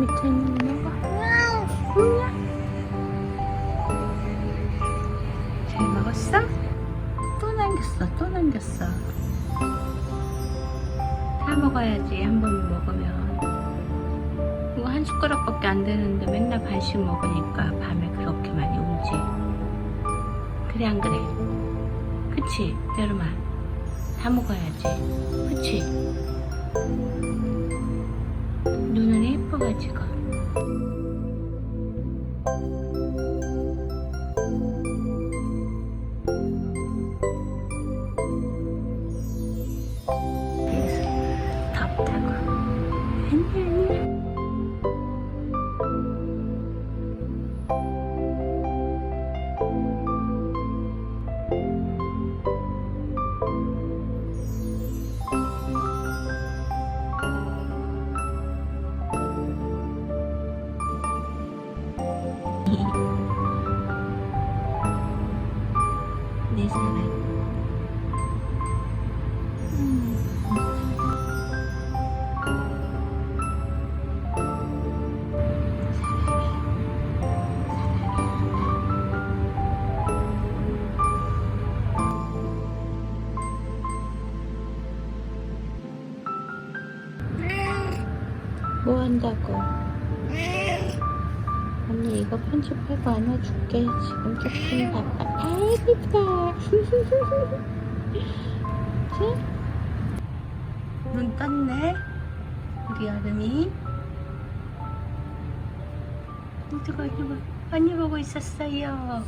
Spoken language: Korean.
밑에 있는 거. 잘 먹었어? 또 남겼어, 또 남겼어. 다 먹어야지, 한 번 먹으면. 이거 한 숟가락밖에 안 되는데 맨날 반씩 먹으니까 밤에 그렇게 많이 울지. 그래, 안 그래? 그치, 여름아? 다 먹어야지. 그치? романтика. 뭐 한다고? 언니 이거 편집하고 안아줄게. 지금 조금 바빠. 아이고다. 그치? 눈 떴네. 우리 여름이. 이거 이거 많이 보고 있었어요.